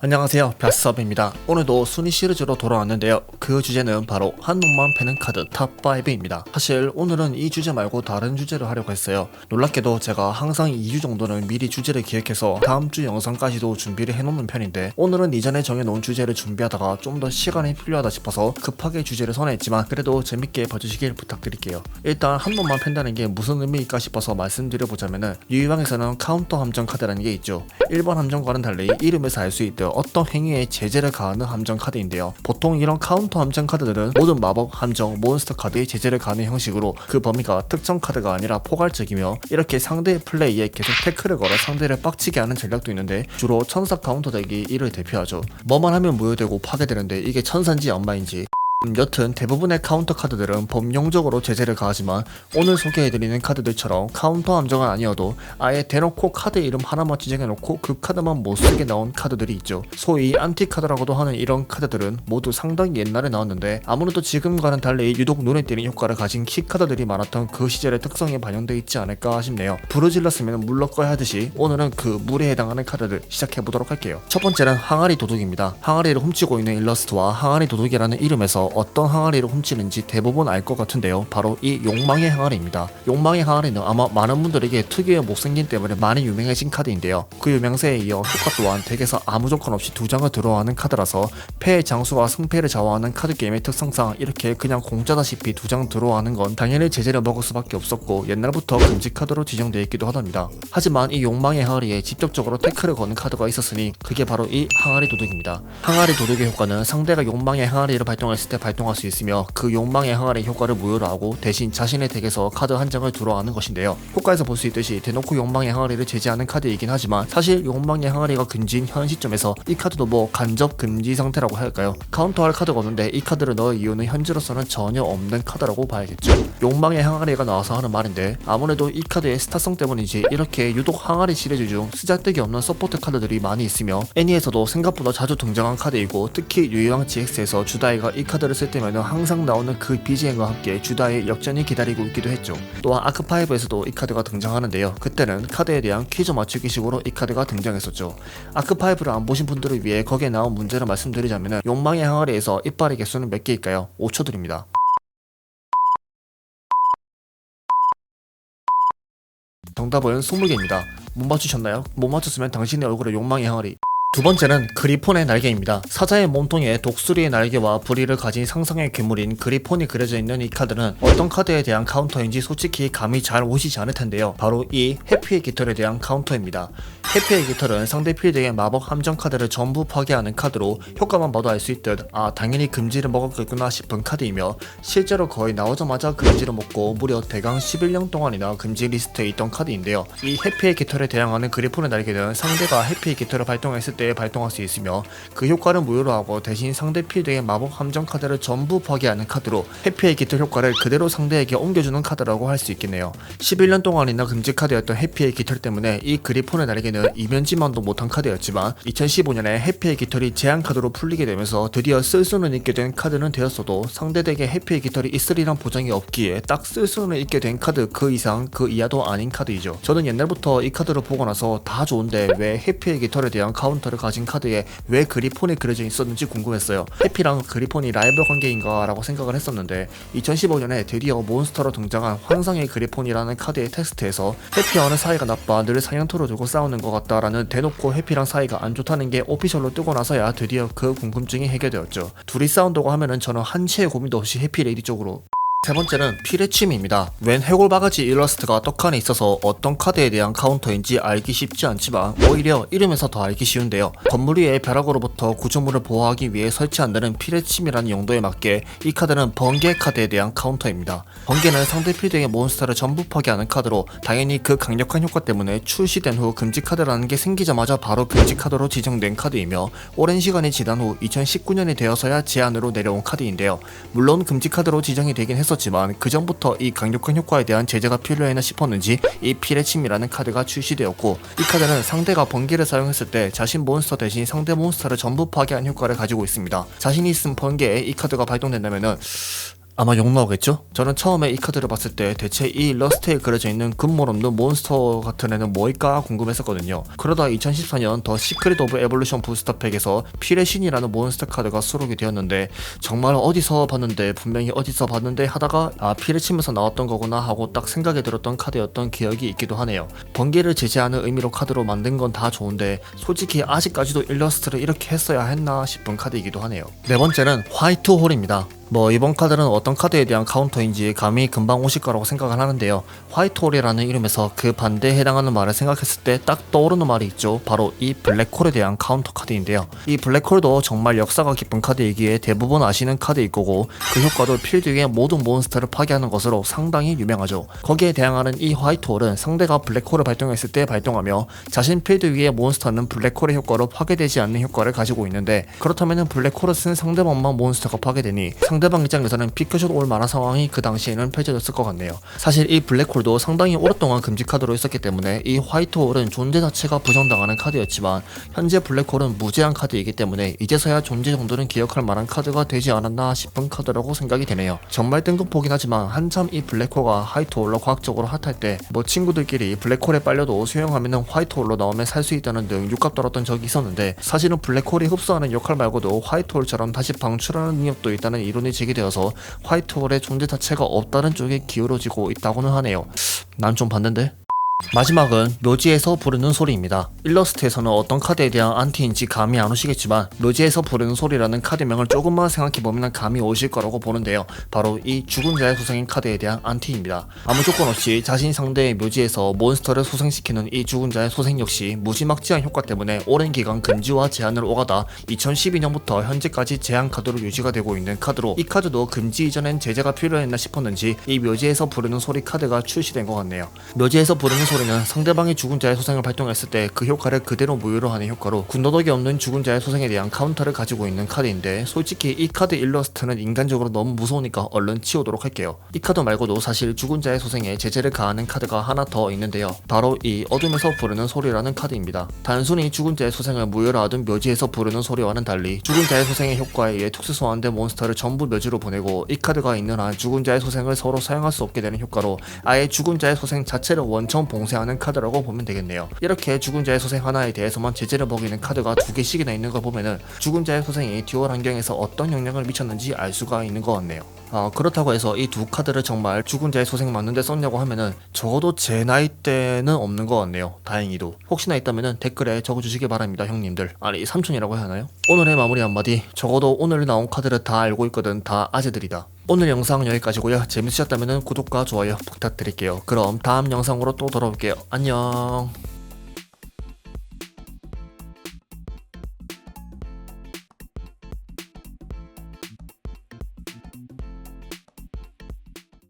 안녕하세요. 벼스업입니다. 오늘도 순위 시리즈로 돌아왔는데요. 그 주제는 바로 한눈만 패는 카드 탑5입니다. 사실 오늘은 이 주제 말고 다른 주제를 하려고 했어요. 놀랍게도 제가 항상 2주 정도는 미리 주제를 기획해서 다음 주 영상까지도 준비를 해놓는 편인데 오늘은 이전에 정해놓은 주제를 준비하다가 좀 더 시간이 필요하다 싶어서 급하게 주제를 선회했지만 그래도 재밌게 봐주시길 부탁드릴게요. 일단 한 번만 팬다는 게 무슨 의미일까 싶어서 말씀드려보자면은 유희왕에서는 카운터 함정 카드라는 게 있죠. 일반 함정과는 달리 이름에서 알 수 있듯 어떤 행위에 제재를 가하는 함정 카드인데요. 보통 이런 카운터 함정 카드들은 모든 마법, 함정, 몬스터 카드에 제재를 가하는 형식으로 그 범위가 특정 카드가 아니라 포괄적이며 이렇게 상대의 플레이에 계속 태클을 걸어 상대를 빡치게 하는 전략도 있는데 주로 천사 카운터 덱이 이를 대표하죠. 뭐만 하면 무효되고 파괴되는데 이게 천사인지 엄마인지 음, 여튼 대부분의 카운터 카드들은 범용적으로 제재를 가하지만 오늘 소개해드리는 카드들처럼 카운터 함정은 아니어도 아예 대놓고 카드 이름 하나만 지정해놓고 그 카드만 못쓰게 나온 카드들이 있죠. 소위 안티 카드라고도 하는 이런 카드들은 모두 상당히 옛날에 나왔는데 아무래도 지금과는 달리 유독 눈에 띄는 효과를 가진 키 카드들이 많았던 그 시절의 특성이 반영되어 있지 않을까 싶네요. 불을 질렀으면 물 넣어야 하듯이 오늘은 그 물에 해당하는 카드들 시작해보도록 할게요. 첫 번째는 항아리 도둑입니다. 항아리를 훔치고 있는 일러스트와 항아리 도둑이라는 이름에서 어떤 항아리를 훔치는지 대부분 알 것 같은데요. 바로 이 욕망의 항아리입니다. 욕망의 항아리는 아마 많은 분들에게 특유의 못생김 때문에 많이 유명해진 카드인데요. 그 유명세에 이어 효과 또한 덱에서 아무 조건 없이 두 장을 들어와는 카드라서 패의 장수와 승패를 좌우하는 카드 게임의 특성상 이렇게 그냥 공짜다시피 두 장 들어와는 건 당연히 제재를 먹을 수밖에 없었고 옛날부터 금지 카드로 지정되어 있기도 하답니다. 하지만 이 욕망의 항아리에 직접적으로 태클을 거는 카드가 있었으니 그게 바로 이 항아리 도둑입니다. 항아리 도둑의 효과는 상대가 욕망의 항아리를 발동했을 때 발동할 수 있으며 그 욕망의 항아리 효과를 무효로 하고 대신 자신의 덱에서 카드 한 장을 들어가는 것인데요. 효과에서 볼 수 있듯이 대놓고 욕망의 항아리를 제지하는 카드이긴 하지만 사실 욕망의 항아리가 금지인 현 시점에서 이 카드도 뭐 간접 금지 상태라고 할까요? 카운터할 카드가 없는데 이 카드를 넣을 이유는 현재로서는 전혀 없는 카드라고 봐야겠죠. 욕망의 항아리가 나와서 하는 말인데 아무래도 이 카드의 스타성 때문인지 이렇게 유독 항아리 시리즈 중 쓰잘데기 없는 서포트 카드들이 많이 있으며 애니에서도 생각보다 자주 등장한 카드이고 특히 유이왕 GX에서 주다이가 이 카드를 쓸 때면 항상 나오는 그 BGM과 함께 주다의 역전이 기다리고 있기도 했죠. 또한 아크5에서도 이 카드가 등장하는데요. 그때는 카드에 대한 퀴즈 맞추기 식으로 이 카드가 등장했었죠. 아크5를 안 보신 분들을 위해 거기에 나온 문제를 말씀드리자면 욕망의 항아리에서 이빨의 개수는 몇 개일까요? 5초 드립니다. 정답은 20개입니다. 못 맞추셨나요? 못 맞췄으면 당신의 얼굴에 욕망의 항아리 두 번째는 그리폰의 날개입니다. 사자의 몸통에 독수리의 날개와 부리를 가진 상상의 괴물인 그리폰이 그려져 있는 이 카드는 어떤 카드에 대한 카운터인지 솔직히 감이 잘 오시지 않을 텐데요. 바로 이 해피의 깃털에 대한 카운터입니다. 해피의 깃털은 상대 필드의 마법 함정 카드를 전부 파괴하는 카드로 효과만 봐도 알 수 있듯 아 당연히 금지를 먹었겠구나 싶은 카드이며 실제로 거의 나오자마자 금지를 먹고 무려 대강 11년 동안이나 금지 리스트에 있던 카드인데요. 이 해피의 깃털에 대항하는 그리폰의 날개는 상대가 해피의 깃털을 발동했을 때 발동할 수 있으며 그 효과를 무효로 하고 대신 상대 필드의 마법 함정 카드를 전부 파괴하는 카드로 해피의 깃털 효과를 그대로 상대에게 옮겨주는 카드라고 할 수 있겠네요. 11년 동안이나 금지 카드였던 해피의 깃털 때문에 이 그리폰의 날개는 이면지만도 못한 카드였지만 2015년에 해피의 깃털이 제한 카드로 풀리게 되면서 드디어 쓸 수는 있게 된 카드는 되었어도 상대 덱에 해피의 깃털이 있으리란 보장이 없기에 딱 쓸 수는 있게 된 카드 그 이상 그 이하도 아닌 카드이죠. 저는 옛날부터 이 카드를 보고 나서 다 좋은데 왜 해피의 깃털에 대한 카운터 를 가진 카드에 왜 그리폰이 그려져 있었는지 궁금했어요. 해피랑 그리폰이 라이벌 관계인가 라고 생각을 했었는데 2015년에 드디어 몬스터로 등장한 환상의 그리폰이라는 카드의 테스트에서 해피와는 사이가 나빠 늘 사냥터로 두고 싸우는 것 같다라는 대놓고 해피랑 사이가 안 좋다는 게 오피셜로 뜨고 나서야 드디어 그 궁금증이 해결되었죠. 둘이 싸운다고 하면은 저는 한치의 고민도 없이 해피 레이디 쪽으로 세 번째는 피레침입니다. 웬 해골 바가지 일러스트가 떡하니 있어서 어떤 카드에 대한 카운터인지 알기 쉽지 않지만 오히려 이름에서 더 알기 쉬운데요. 건물 위에 벼락으로부터 구조물을 보호하기 위해 설치한다는 피레침이라는 용도에 맞게 이 카드는 번개 카드에 대한 카운터입니다. 번개는 상대 필드의 몬스터를 전부 파괴하는 카드로 당연히 그 강력한 효과 때문에 출시된 후 금지 카드라는 게 생기자마자 바로 금지 카드로 지정된 카드이며 오랜 시간이 지난 후 2019년이 되어서야 제한으로 내려온 카드인데요. 물론 금지 카드로 지정이 되긴 했 었지만 그 전부터 이 강력한 효과에 대한 제재가 필요했나 싶었는지 이 피레침이라는 카드가 출시되었고 이 카드는 상대가 번개를 사용했을 때 자신 몬스터 대신 상대 몬스터를 전부 파괴한 효과를 가지고 있습니다. 자신이 쓴 번개에 이 카드가 발동된다면은 아마 욕 나오겠죠? 저는 처음에 이 카드를 봤을 때 대체 이 일러스트에 그려져 있는 근본 없는 몬스터 같은 애는 뭐일까 궁금했었거든요. 그러다 2014년 더 시크릿 오브 에볼루션 부스터 팩에서 필의 신이라는 몬스터 카드가 수록이 되었는데 정말 어디서 봤는데 분명히 어디서 봤는데 하다가 아 필의 치면서 나왔던 거구나 하고 딱 생각이 들었던 카드였던 기억이 있기도 하네요. 번개를 제재하는 의미로 카드로 만든 건 다 좋은데 솔직히 아직까지도 일러스트를 이렇게 했어야 했나 싶은 카드이기도 하네요. 네 번째는 화이트 홀입니다. 뭐 이번 카드는 어떤 카드에 대한 카운터인지 감이 금방 오실 거라고 생각을 하는데요. 화이트홀이라는 이름에서 그 반대에 해당하는 말을 생각했을 때 딱 떠오르는 말이 있죠. 바로 이 블랙홀에 대한 카운터 카드인데요. 이 블랙홀도 정말 역사가 깊은 카드이기에 대부분 아시는 카드일 거고 그 효과도 필드 위의 모든 몬스터를 파괴하는 것으로 상당히 유명하죠. 거기에 대항하는 이 화이트홀은 상대가 블랙홀을 발동했을 때 발동하며 자신 필드 위의 몬스터는 블랙홀의 효과로 파괴되지 않는 효과를 가지고 있는데 그렇다면 블랙홀을 쓴 상대방만 몬스터가 파괴되니 상 대방 입장에서는 피크샷 올 만한 상황이 그 당시에는 펼쳐졌을 것 같네요. 사실 이 블랙홀도 상당히 오랫동안 금지 카드로 있었기 때문에 이 화이트홀은 존재 자체가 부정당하는 카드였지만 현재 블랙홀은 무제한 카드이기 때문에 이제서야 존재 정도는 기억할 만한 카드가 되지 않았나 싶은 카드라고 생각이 되네요. 정말 뜬금포긴 하지만 한참 이 블랙홀가 화이트홀로 과학적으로 핫할 때 뭐 친구들끼리 블랙홀에 빨려도 수영하면은 화이트홀로 나오면 살 수 있다는 등 육값 떨었던 적이 있었는데 사실은 블랙홀이 흡수하는 역할 말고도 화이트홀처럼 다시 방출하는 능력도 있다는 이론이 제기되어서 화이트홀의 존재 자체가 없다는 쪽에 기울어지고 있다고는 하네요. 난 좀 봤는데? 마지막은 묘지에서 부르는 소리입니다. 일러스트에서는 어떤 카드에 대한 안티인지 감이 안 오시겠지만 묘지에서 부르는 소리라는 카드명을 조금만 생각해보면 감이 오실 거라고 보는데요. 바로 이 죽은 자의 소생인 카드에 대한 안티입니다. 아무 조건 없이 자신 상대의 묘지에서 몬스터를 소생시키는 이 죽은 자의 소생 역시 무지막지한 효과 때문에 오랜 기간 금지와 제한을 오가다 2012년부터 현재까지 제한 카드로 유지가 되고 있는 카드로 이 카드도 금지 이전엔 제재가 필요했나 싶었는지 이 묘지에서 부르는 소리 카드가 출시된 것 같네요. 묘지에서 부르는 소리는 상대방이 죽은 자의 소생을 발동했을 때 그 효과를 그대로 무효로 하는 효과로 군더더기 없는 죽은 자의 소생에 대한 카운터를 가지고 있는 카드인데 솔직히 이 카드 일러스트는 인간적으로 너무 무서우니까 얼른 치우도록 할게요. 이 카드 말고도 사실 죽은 자의 소생에 제재를 가하는 카드가 하나 더 있는데요. 바로 이 어둠에서 부르는 소리라는 카드입니다. 단순히 죽은 자의 소생을 무효로 하던 묘지에서 부르는 소리와는 달리 죽은 자의 소생의 효과에 의해 특수 소환된 몬스터를 전부 묘지로 보내고 이 카드가 있는 한 죽은 자의 소생을 서로 사용할 수 없게 되는 효과로 아예 죽은 자의 소생 자체를 원천 봉 쇄하는 카드라고 보면 되겠네요. 이렇게 죽은 자의 소생 하나에 대해서만 제재를 먹이는 카드가 두 개씩이나 있는 걸 보면은 죽은 자의 소생이 듀얼 환경에서 어떤 영향을 미쳤는지 알 수가 있는 것 같네요. 아, 그렇다고 해서 이 두 카드를 정말 죽은 자의 소생 맞는데 썼냐고 하면은 적어도 제 나이 때는 없는 것 같네요. 다행히도. 혹시나 있다면은 댓글에 적어주시기 바랍니다, 형님들. 아니, 삼촌이라고 해야 하나요? 오늘의 마무리 한마디. 적어도 오늘 나온 카드를 다 알고 있거든. 다 아재들이다. 오늘 영상 여기까지고요. 재밌으셨다면 구독과 좋아요 부탁드릴게요. 그럼 다음 영상으로 또 돌아올게요. 안녕.